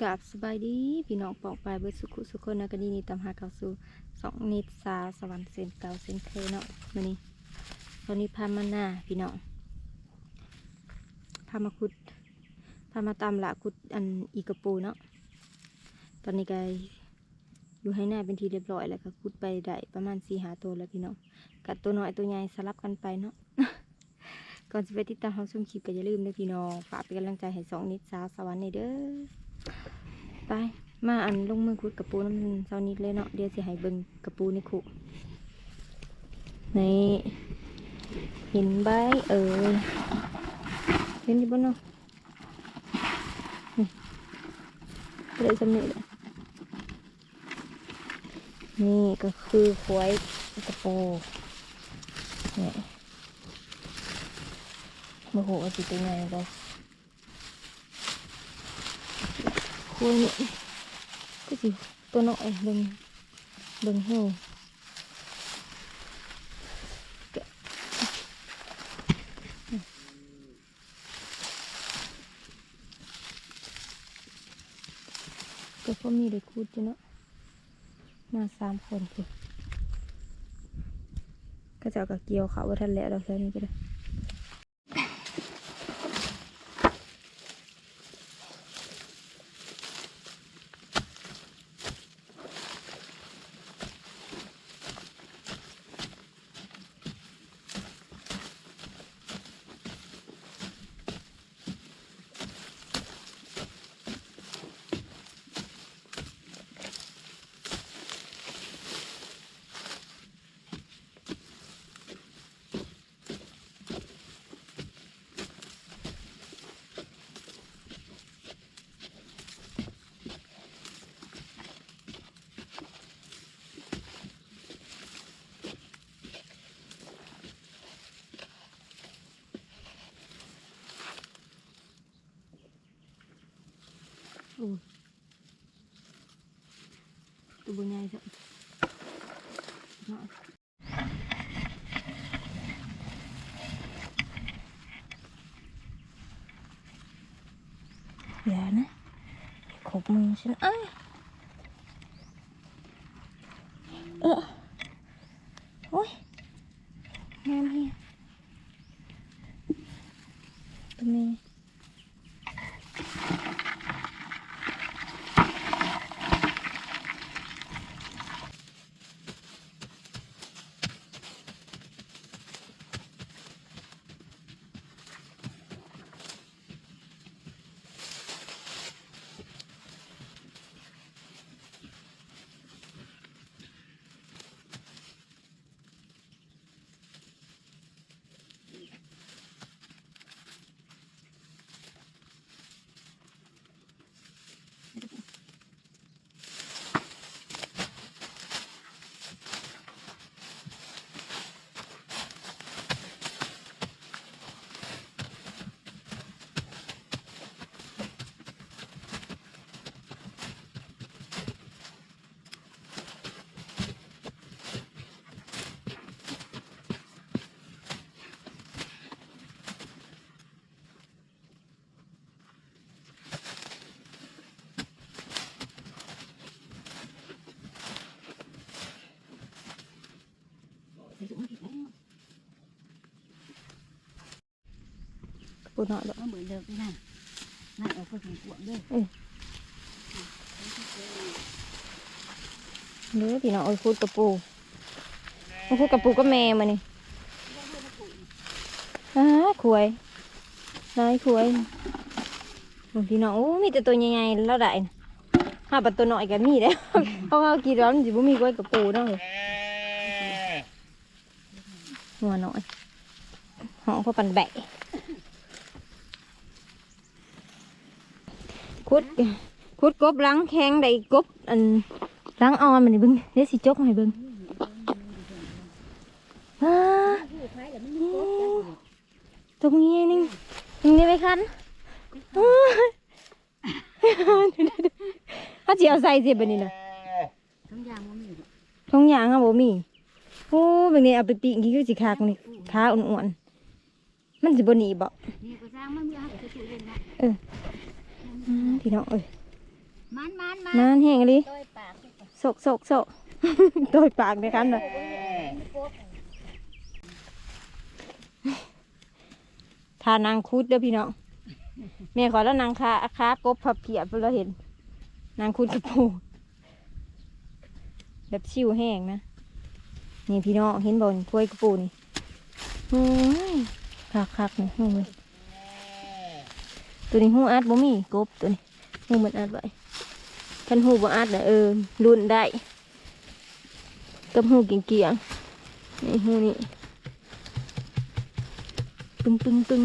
กราบสบายดีพี่น้องปองปลายเบิดสุขุสุขคนนะกันดีนี่ตามหาเก่าสู่สองนิดสาสวรรค์เซนเก่าเซนเคยเนาะมานี่ตอนนี้พามาหน้าพี่น้องพามาขุดพามาตามละขุดอันอีกระปูเนาะตอนนี้ก็อยู่ให้หน้าเป็นทีเรียบร้อยแล้วก็ขุดไปได้ประมาณสี่หาตัวแล้วพี่น้องกัดตัวน้อยตัวใหญ่สลับกันไปเนาะก่อนจะไปติดตามรับชมคลิปก็อย่าลืมนะพี่น้องฝากเป็นกำลังใจให้สองนิดสาสวรรค์ในเด้อ ไป มาอันลงมือขุดกระปูน้ำมันเซานิดเลยเนาะเดี๋ยวสิให้เบิ่งกระปูในขุนี่เห็นใบเอ่ยเห็นอยู่บนเนาะเลยสำเร็จแล้วนี่ก็คือควายกระปูเนี่ยโมโหว่าสิเป็นไงเล ยควยเนี่ยก็สิตัวน้อยเบิ่งเบิ่งเหูแกะก็พอมีได้คูดอยู่เนาะมาสามคนคือก็จะเอากับเกี่ยวเขาว่าทันแล้วเราแค่นี้ก็ได้ โอ้ตัวใหญ่จังอย่านะขบมือฉันเอ้ย ปูเนาะดอก nó bữa được thế này này ở phần cuộn đây เนื้อพี่น้องเอาคุดกระปูเอาคุดกระปูก็แม่มานี่อ้าขวยนายขวยโอ้พี่น้องโอ้มีแต่ตัวใหญ่ๆแล้วได้นะห้าปัดตัวน้อยก็มีแล้วเขาเอากี่ร้อนสิบ่มีกล้วยกระปูเนาะเฮ้ยหัวน้อยหอเขาปันแบะ คุดคุดกบหล้างแข้งได้กบอันล้างออนมันนี่เบึงเดี๋ยวสิจกให้เบึงอ้าตรงนี้นี่ตรงนี้ไปคันอ้ายเขาจะเอาใส่สิบันนี้นะ không giang có mình ทงยางอะบ่มีโอ้แบบนี้เอาไปปิ้งกินคือสิคากนี่ขาอ้วนๆมันสิบ่หนีบ่ nè có giang พี่น้องเอ้ยมันมันมันนานแห้งเลยโดยปากเลยจ้ะโศกโศกโศกโดยปากในคันเลยทานางคุดเด้อพี่น้องแม่ขอแล้วนางคาคากบผับเพียบเราเห็น นางคุดกระปูแบบชิวแห้งนะนี่พี่น้องเห็นบอลกล้วยกระปูนี่โอ้ยคักคักๆนี่หูมันตัวนี้หูอัดบ่มีกบตัวนี้ หูมันอัดไว้คันหูบ่อัดนะเออรุ่นได้กับหูเกี่ยงๆนี่หูนี่ปึ้งปึ้งปึ้ง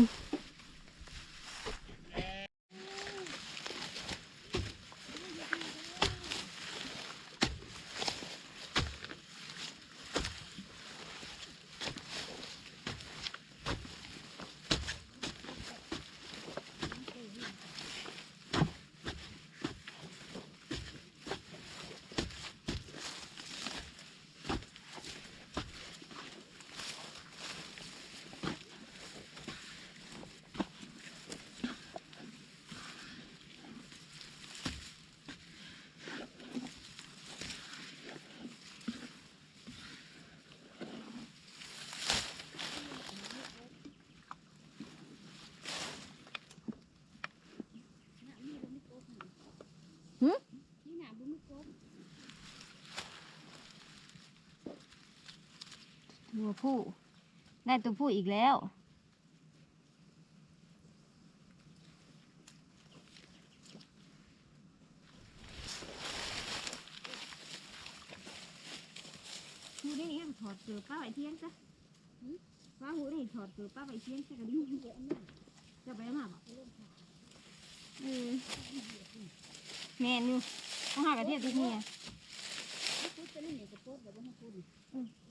ตัวผู้ได้ตัวผู้อีกแล้ว หูได้นี่ถอดเกลือป้าไว้เที่ยงจ้ะป้าหูนี่ถอดเกลือป้าไว้เที่ยงจ้ะกระดิ่งจะไปมาบ่เออแม่นอยู่ต้องหากระเทียมที่นี่พูดจะ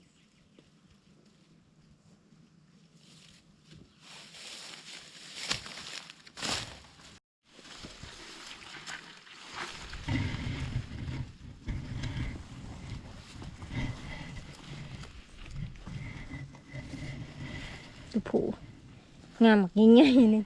เล่นอย่างกับโป๊ดแบบว่าให้พูดตัวผู้งามมากใหญ่ๆนึง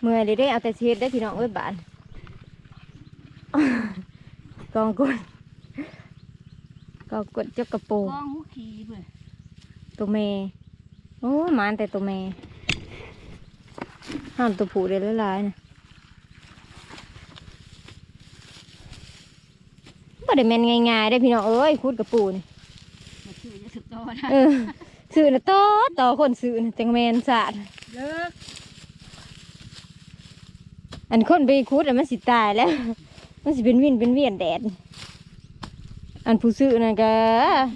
เมื่อยเลยได้เอาแต่เช็ดได้พี่น้องเอ้ยบานกองกดกองกดเจ้ากระโปรงกองหูขี่เพื่อตัวเมย์โอ้ยหมานแต่ตัวเมย์ห้ามตัวผู้เด็ดละลายนะบ่ได้แม่นง่ายๆได้อพี่น้องเอ้ยคุดกระปูนี่มาชื่อจะสุดโตนะเออซื้อนะต่อต่อคนซื้อนะจังแมนสาดเลิก อันคนไปคุดอะมันสิตายแล้ว มันสิเป็นวินเป็นเวียนแดด อันผู้ซื้อนั่นก็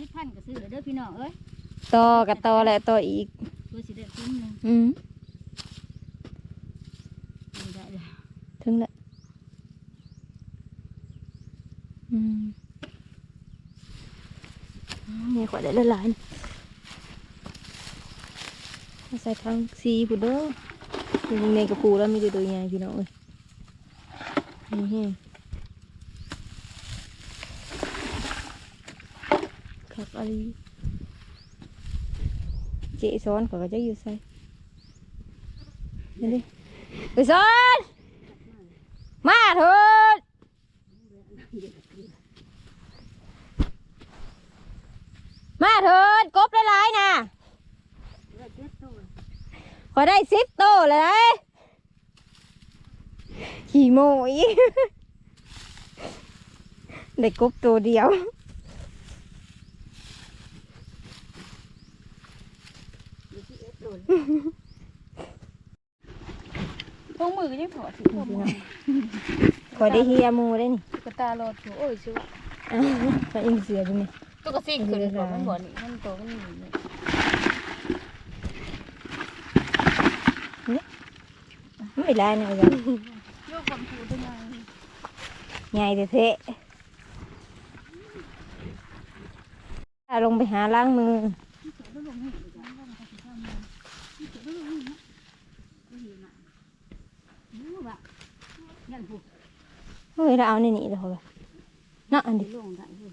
นี่พันก็ซื้อเลยเด้อพี่น้องเอ้ยต่อกับต่อและต่ออีกตัวสิได้คุ้มหนึงอืมไม่ได้เลยถึงละอืมมีขวดได้ละลายนะเอาใส่ทางซีผู้เด้ออยู่ในกระปูแล้วมีแต่ตัวใหญ่พี่น้องเอ้ย นี่แห้งครับอะไรเจซ้อนเขาก็จะอยู่ใส่นี่ดิไปซ้อนมาเถิดเถิดกบหลายๆนะได้เจ็ดตัวขอได้สิบโตเลยนะ ขี่โมอีกได้กบตัวเดียวอยู่ที่เอ็ดตัวพวกมือก็ยังถอดสิพวกมือขอได้เฮียหมูได้นี่กระตาโลดหัวโอ้ยชื่อว่าอะขออิงเสือดูนี่ตัวกระซิ่งขึ้นก่อนมันบ่นี่มันโตกันนี่นี่ไม่ได้นะจ๊ะ โยกความถูได้ไง ใหญ่แต่เทะอะลงไปหาล้างมือรู้ป่ะยันผูกเฮ้ยเราเอาในนี่เลยเหรอเนาะอันดินี้ลงได้พูด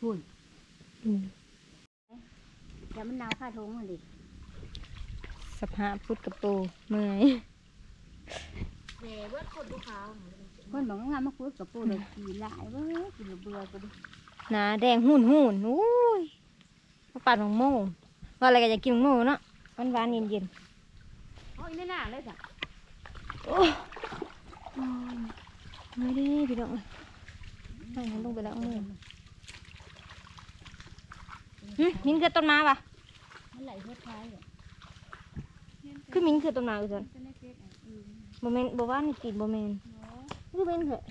พูดอืมเดี๋ยวมันนาวค่าทงมันดิสภาพพุทธกระปูเมื่อย คนบอกงานมาคุยกับปูเลยกี่หลายเว้ยกินเบื่อก็ดิหนาแดงหุ่นหุ่นอุ้ยมาปัดของโม่ว่าอะไรก็อยากกินของโม่เนาะหวานหวานๆเย็นเย็นโอ้ยไม่น่าเลยจ้ะๆโอ้ยไม่ได้พี่น้องเอ้ยนั่งลงไปแล้วมือหึมินคือต้นไม้ปะมันไหลเพื่อท้ายเลยคือมินคือต้นไม้กูสันโมเมนบอกว่านี่ติดโมเมนคือเป็นเถอะ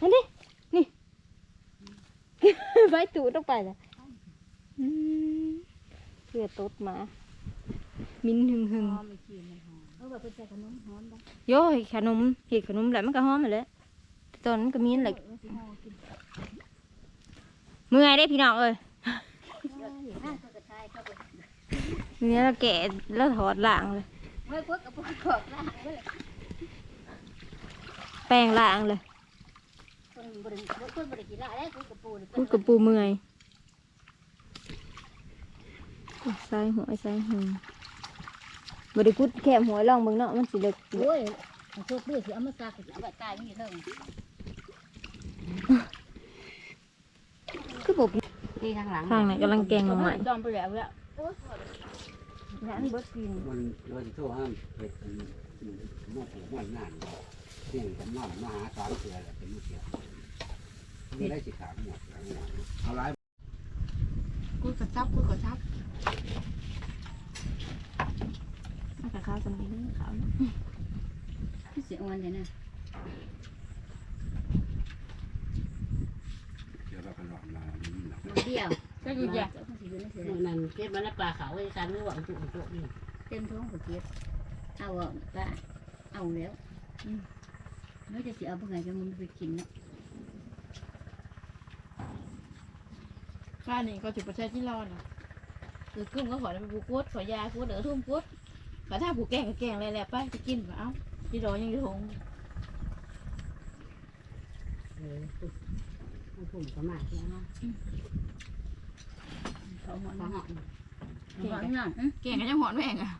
นั่นดินี่ ไว้ตูดต้องไปเลยอืมเพื่อตดหมา มินหึงหึงหอมไม่กินมันหอมเออแบบเป็นใส่ขนมหอมได้ๆโย่ขนมเห็ดขนมแหละมันก็หอมมาแหล้วตอนนั้นก็มีนแหละมันสิหอมกินเมื่อยได้พี่น้องเอ้ยห้าตัวกระชายเข้าไปทีนี้เราแกะแล้วถอดล่างเลยเมื่อพวกกับพวกกรอบล่างเว้ย แปรงล่างเลยคนบริคนบริกินละได้คุยกับปูนี่พูดกับปูเมื่อยใส่หัวใส่หัวบไดิกุดแคมหัวลองเบิ่งเนาะมันสิเลิกโอ้ยเอาโชคดีสิเอามาซากเอาแบบตายนี่เถิงคือบอกที่ทางหลังทางไหนกำลังแกงหน่อไม้จอมไปแล้วแล้วนี่อันเบิดกินมันเราจะโทษห้ามเห็ดมันมอดมอดนาน ที่จะมอดมาหาสามเสือแหละเป็นมือเสียไม่ได้สิขามหมดเอาไรกูกระชับกูกระชับมันกับข้าวสมัยนี้ขาวที่เสียงวันเดี๋ยนะเดี๋ยวเราไปหลอกมาเดียวก็อยู่จ้ะนั่นเก็บมาแล้วปลาเขาไอ้การไม่หวังจุกจุกนี่เต็มท้องหัวเกียบเอาอะก็เอาแล้ว แล้วจะเสียเอาไปไงจะมันไปกินเนาะข้านี่ก็ถือประชาที่รอดนะคือกุ้งก็ขอไปผูกกดขอยากูเดือทุ่มกดกระถ้าผูกแกงก็แกงอะไรแหละไปจะกินเปล่าที่รอยังอยู่ทงเออมันพุ่มก็มาที่นั่นเขาหอนเขาเหาะหอนนั่นแกงก็ยังหอนแม่งอะ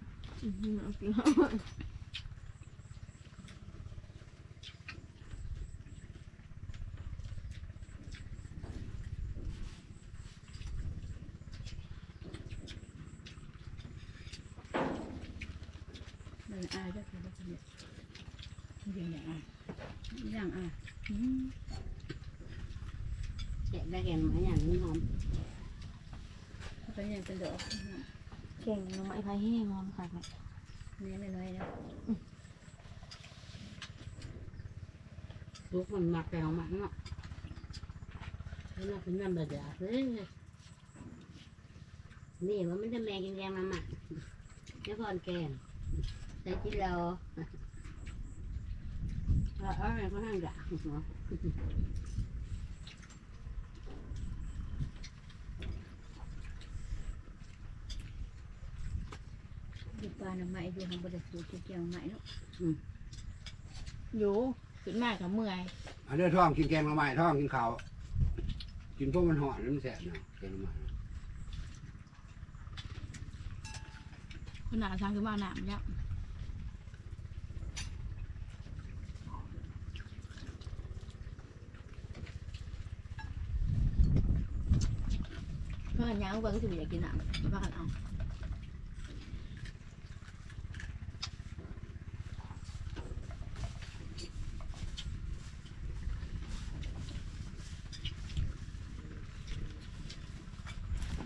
มันอายก็คือว่าเนี่ย ยังไงอะ ย่างอายแกะได้แกงมาอย่างนี้หอมเขายังเป็นดอกแกงหน่อไม้พายแห้งงอนค่ะเนี่ยไม่น้อยแล้วลูกมันมักแกงมันเนาะแล้วน่าเป็นน้ำเดือดเฮ้ยนี่ว่ามันจะแมงกินแกงมาหมักแล้วพอนแกงใส่กินเรา เออเออก็ห้างด่าหัวดูปลาหน่อไม้ดูทำบริสุทธิ์เกี่ยวไม้เนาะอยู่ขึ้นมากับเมื่อยอันนี้ท้องกินแกงละไม้ท้องกินข้าวกินพวกมันห่อนมันแสบเนาะแกงละไม้ขนาดทางขึ้นมาหนามยัก ยังว่าก็จะอยากกินน้ำมากันเอา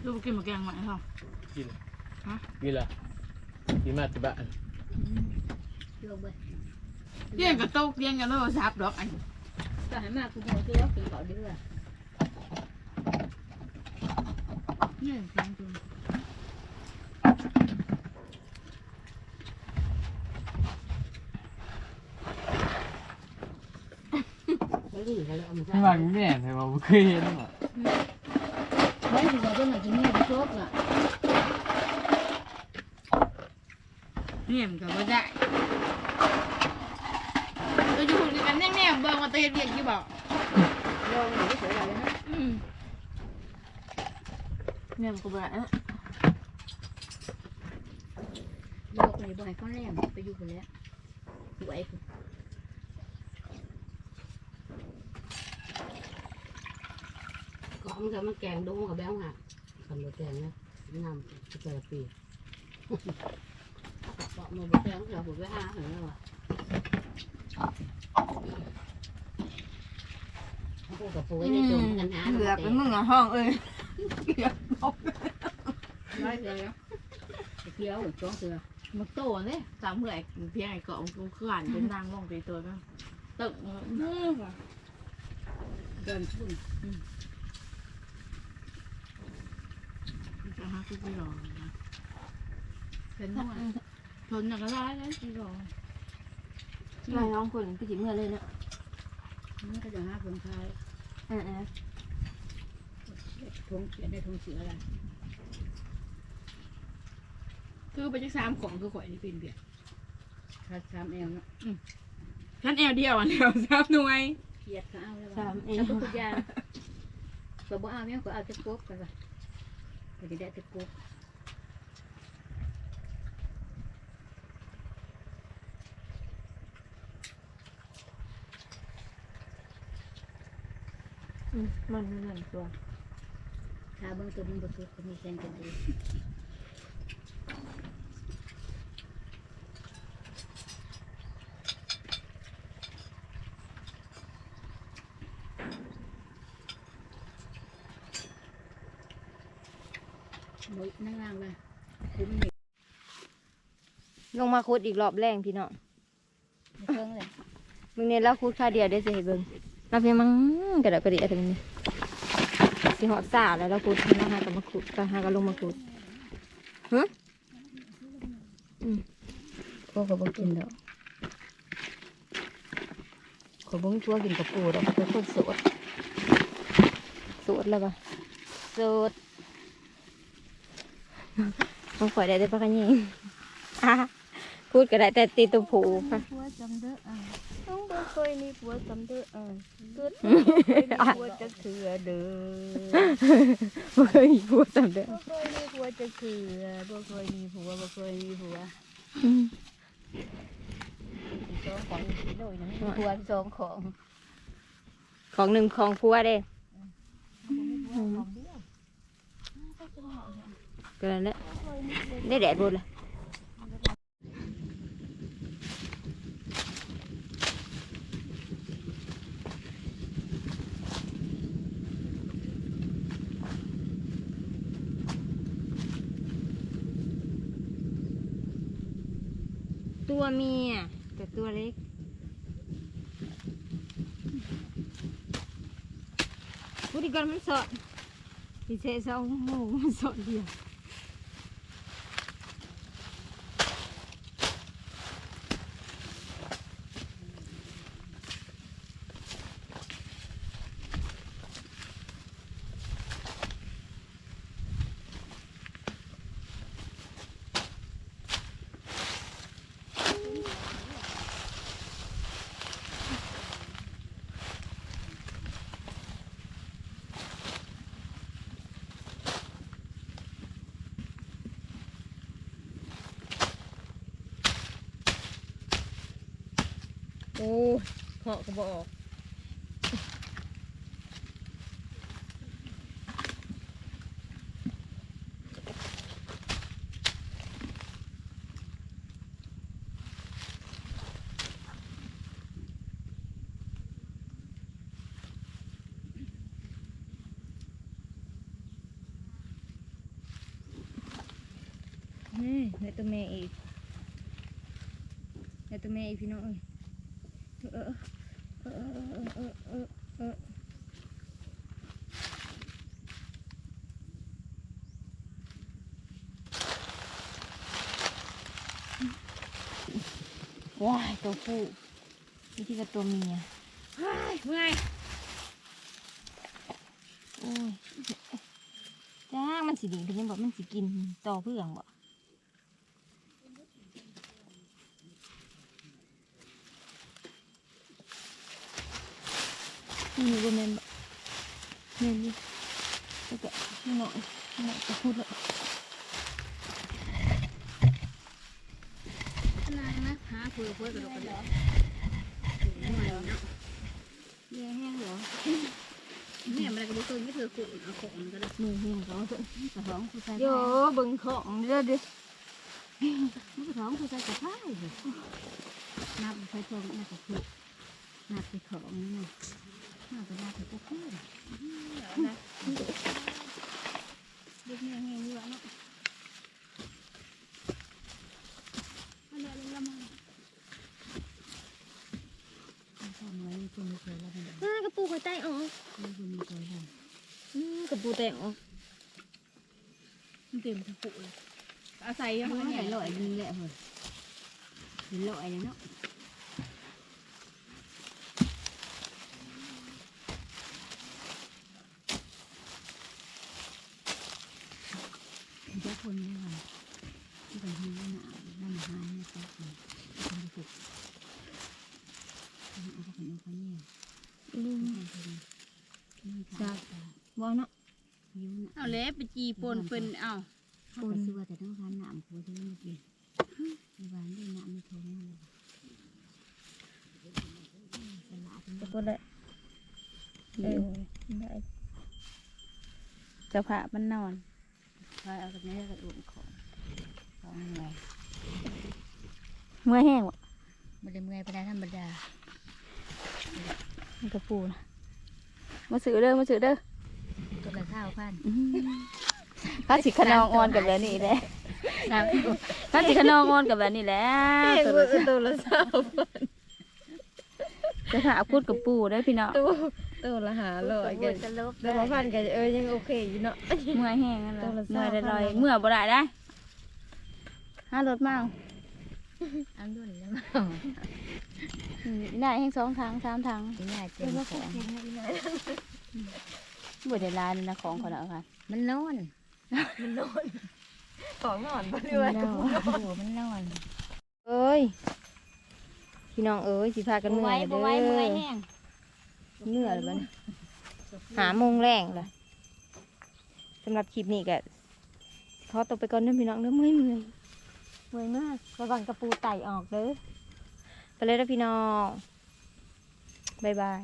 ลูกกินมาแกงใหม่เหรอกินฮะ กินละกินมาที่บ้านโยกไปเลี้ยงกับโต๊ะเลี้ยงกับโต๊ะซับดอกอันก็ให้มาคุณโมตัวกินเกาะเดือนี่ฟังดูแล้วก็อยู่กันแล้วเอามาไม่ว่าแม่ใช่ป่าเคยเห็นหรอไม่ถึงว่าเป็นหนังที่นี่ไปชกอะเนี่ยมันก็บ่ได้เราอยู่คุยกันแน่ๆเบิ่งว่าตัวเฮ็ดเรียกกี่บอกลองหนูเฉยๆเลยนะอืม เนี่ยมันก็บ่ได้อะโยกเลยบ่ให้เขาแรงไปอยู่คนแล้วไหวคุณก็มันจะมาแกงดงกับแบงหักกันบดแกงนะนำจะเจอปีเกาะมือบดแกงเสือผมไปห้าถึงแล้วว่ะพูดกับปูไว้ในจมกันหาเหลือเป็นมึงอะห้องเอ้ย เหลือเอาร้อยเลยเคี้ยวจ้องเสือมันโตเนี่ยสามเมื่อยเพียงไอ้เกาะมันกูขานเป็นนางลงไทั้งวันทนอย่างก็ได้เลยกี่รอมาน้องคนก็สิเมื่อเลยเนาะนี่ก็จะหาคนชายอ่าทงเขียนได้ทงเสืออะไรคือไปจักสามของคือข่อยนี่เป็นเบียดคาสามแอลเนาะฉันแอวเดียวอะแอวสามหน่วยเขียดก็เอาแล้วๆสามเองเอาทุกอย่างก็บ่เอาเนี่ยก็เอาจะปุ๊บไปว่ะก็จะได้จะปุ๊บอืมมันนั่นตัว ถ้าเบิ่งตัวมันบ่สุกก็มีแสงกันดีบ่นั่งล่างเลยคุ้มนี่ลงมาคุดอีกรอบแรงพี่น้องเพิ่งเลยมึงเนี่ยแล้วคุดค่าเดียวได้สิให้เบิ่งเราเพียงมังกระดะกระดิอะไรนี่ สิหอดสาแล้วแล้วคุดมาหากับมาคุดก็หากับลงมาคุดพวกก็บ่กินดอกขอยบ่ชั่วกินกับปูดอกเป็นคนโสดสูตรแล้วปะสูตรต้องข่อยได้แต่ปะกันยิงอะพูดก็ได้แต่ตีตัวผูค่ะ ผัวจำเด้ออะต้องบ่เคยมีผัวจำเด้ออะเกิดผัวจะเถื่อเด้อบ่เคยมีผัวจำเด้อบ่เคยมีผัวจะเถื่อบ่เคยมีผัวบ่เคยมีผัวอืมสองของโดยนะผัวสองของของหนึ่งของผัวเด้ก็นั่นแหละได้แดดบดเลย ตัวเมียแต่ตัวเล็ก พูดีกันมันสดดีเศษสองหมูมันสดเดียว ก็บ่ออกในตัวแม่อีกในตัวแม่อีกพี่น้องเอ้ยเออ ว้ายตัวผู้นี่ที่กับตัวเมียเมื่อยโอ้ยจ้ามันสิดีเป็นยังบอกมันสิกินต่อเพื่องบ่นี่บ่แม่นบ่แม่นนี่แล้วก็ นี่หน่อยนี่หน่อยจะพูดเลยนายนะหาคุยคุยกับเราไปเลยเนี่ยแห้งเหรอเนี่ยมันก็บอกตัวนี้เธอขุดเอาของมันก็ได้มือเห็ นเขาเถอะกระท้องผู้ชายโยเบิ่งของเด้อเด้อมันกระท้องผู้ชายกระท้ยเลยนับใช้ตัวนับกระดนับไปของนี่นะนับไปนับไปกระขุดนะเด็กเนี่ยแห้งอยู่แล้วเนาะอันนี้ลงละมันทำไว้คนม่เคยแล้วมันกระปูกระไตออกคนไม่เคยทอืมกระปูแตกออมันเต็มทั้งปุเลยอาศัยำยังมันไงใหญ่ลอยนี่แหละเหรอลอยเลยเนาะเจ้าคนนี้ค่ะที่เป็นที่นั่นน่ะนั่นหายนะจ๊ะคนที่ฝึกเอาไปเป็นอุปนิสัย อืม จากบ่เนาะยิ้มเอาเล็บไปจีปนเป็นเอาเขาไปซื้อแต่ต้องทานน้ำกูที่นี่กินในบ้านด้วยน้ำไม่ทนเลยสละเป็นจะกดได้เออได้จะผ่ามันนอนคอยเอาตรงนี้กระดูกของของเมื่อยเมื่อยแห้งบ่มันจะเมื่อยไปได้ธรรมดามันกระปูนะ มาซื้อเด้อมาซื้อเด้อตัวละเท่าพันถ้าสิขนองออนกับแบบนี้แหละสามถ้าสิขนองออนกับแบบนี้แหละตัวละตัวละสาวจะถาพูดกับปูได้อพี่น้องตัวตัวละหาร้อยกกันจะลบแต่ว่าพันกันเออยังโอเคอยู่เนาะเมื่อยแห้งนั่นแหละตัวละเมื่อยสาวลอยพันๆเมื่อบ่ได้ได้ห้ารถมาอันด้วยแล้ว อืมได้แห้งสองทางสามทางง่ายเต็มของบ่ได้ลายนี่นะของเขาแล้วค่ะมันนอนของนอนบ่เด้วยโอ้มันนอนอ้ยพี่น้องเอ้ยสิพากันเมื่อยเด้อเมื่อยแห้งเมื่อยแล้วบัดนี้หาโมงแรงเลยสำหรับคลิปนี้ก็ขอตัวไปก่อนเด้อพี่น้องเด้อเมื่อยเมื่อยเมื่อยมากระวังกระปูไต่ออกเด้อ ไปเลยเด้อพี่น้อง บ๊ายบาย